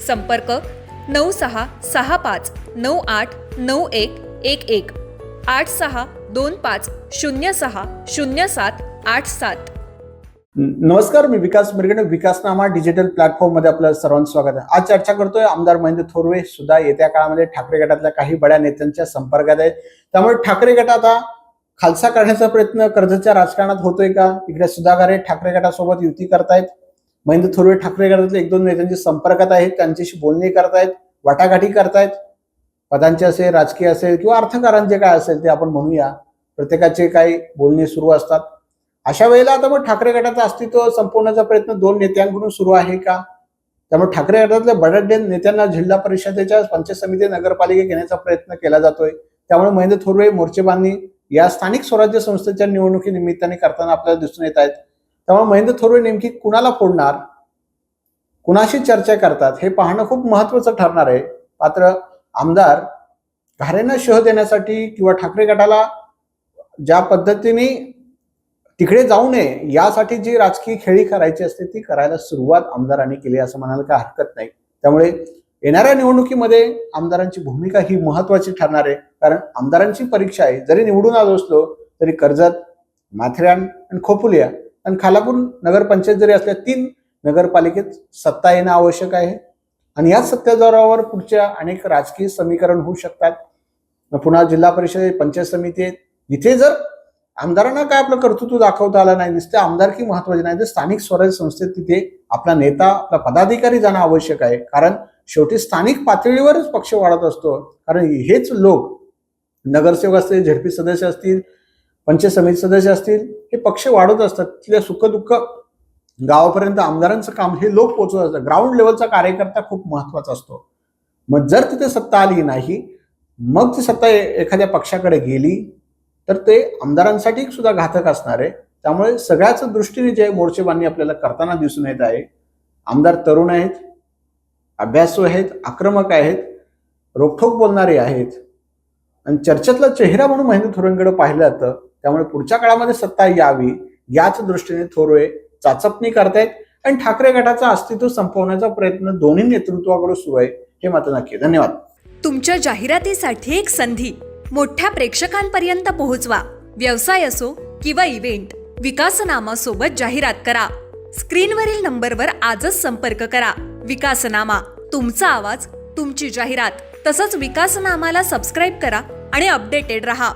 संपर्क नऊ सहा सहा पाच नऊ आठ नऊ एक एक एक. आठ सहा दोन पाच शून्य सहा शून्य सात आठ सात. नमस्कार मी विकास मिरगणे विकासनामा डिजिटल प्लॅटफॉर्ममध्ये आपलं सर्वांचं स्वागत आहे. आज चर्चा करतोय आमदार महेंद्र थोरवे सुद्धा येत्या काळामध्ये ठाकरे गटातल्या काही बड्या नेत्यांच्या संपर्कात आहेत. त्यामुळे ठाकरे गट आता खालसा करण्याचा प्रयत्न कर्जच्या राजकारणात होतोय का? इकडे सुधाकर हे ठाकरे गटासोबत युती करतायत. महेंद्र थोरवे ठाकरे गटातले एक दोन नेत्यांच्या संपर्कात आहेत त्यांच्याशी बोलणी करतायत वाटाघाटी करतायत पदांचे असेल राजकीय असेल किंवा अर्थकारांचे काय असेल ते आपण म्हणूया. प्रत्येकाचे काही बोलणे सुरू असतात. अशा वेळेला आता मग ठाकरे गटाचं अस्तित्व संपवण्याचा प्रयत्न दोन नेत्यांकडून सुरू आहे का? त्यामुळे ठाकरे गटातल्या बड्या नेत्यांना जिल्हा परिषदेच्या पंचायत समिती नगरपालिका घेण्याचा प्रयत्न केला जातोय. त्यामुळे महेंद्र थोरवे मोर्चेबांनी या स्थानिक स्वराज्य संस्थेच्या निवडणुकी निमित्ताने करताना आपल्याला दिसून येत आहेत. त्यामुळे महेंद्र थोरवे नेमकी कुणाला फोडणार? कुणाशी चर्चा करतात? हे पाहणं खूप महत्वाचं ठरणार आहे. मात्र आमदार घारेंना शह देण्यासाठी किंवा ठाकरे गटाला ज्या पद्धतीने तिकडे जाऊ नये यासाठी जी राजकीय खेळी करायची असते ती करायला सुरुवात आमदारांनी केली असं म्हणायला काय हरकत नाही. त्यामुळे येणाऱ्या निवडणुकीमध्ये आमदारांची भूमिका ही महत्वाची ठरणार आहे. कारण आमदारांची परीक्षा आहे. जरी निवडून आलो असलो तरी कर्जत माथेरान आणि खोपुलिया आणि खालापूर नगरपंचायत जरी असल्या तीन नगरपालिकेत सत्ता येणं आवश्यक आहे. आणि या सत्ताधारावर पुढच्या अनेक राजकीय समीकरण होऊ शकतात. पुन्हा जिल्हा परिषद पंचायत समिती आहेत. इथे जर आमदारांना काय आपलं कर्तृत्व दाखवता आलं नाही नुसते आमदारकी महत्वाची नाही तर स्थानिक स्वराज्य संस्थेत तिथे आपला नेता आपला पदाधिकारी जाणं आवश्यक आहे. कारण शेवटी स्थानिक पातळीवरच पक्ष वाढत असतो. कारण हेच लोक नगरसेवक असतील झडपी सदस्य असतील पंचायत समिती सदस्य असतील हे पक्ष वाढवत असतात. तिथल्या सुखदुःख गावापर्यंत आमदारांचं काम हे लोक पोचवत असतात. ग्राउंड लेवलचा कार्यकर्ता खूप महत्त्वाचा असतो. मग जर तिथे सत्ता आली नाही मग ती सत्ता एखाद्या पक्षाकडे गेली तर ते आमदारांसाठी सुद्धा घातक असणार आहे. त्यामुळे सगळ्याच दृष्टीने जे मोर्चेबांनी आपल्याला करताना दिसून येत आहे आमदार तरुण आहेत अभ्यासू आहेत आक्रमक आहेत रोखठोक बोलणारे आहेत. आणि चर्चेतला चेहरा म्हणून महेंद्र थोरवेंकडे पाहिलं जातं त्यामुळे पुढच्या काळामध्ये सत्ता यावी याच दृष्टीने थोरवे चाचपणी करतायत आणि ठाकरे गटाचं अस्तित्व संपवण्याचा प्रयत्न दोन्ही नेतृत्वाकडून सुरू आहे हे मात्र नक्की. धन्यवाद. तुमच्या जाहिरातीसाठी एक संधी. मोठ्या प्रेक्षकांपर्यंत पोहोचवा. व्यवसाय असो किंवा इव्हेंट विकासनामा सोबत जाहिरात करा. स्क्रीनवरील नंबरवर आजच संपर्क करा. विकासनामा तुमचा आवाज तुमची जाहिरात. तसंच विकासनामाला सबस्क्राईब करा आणि अपडेटेड रहा.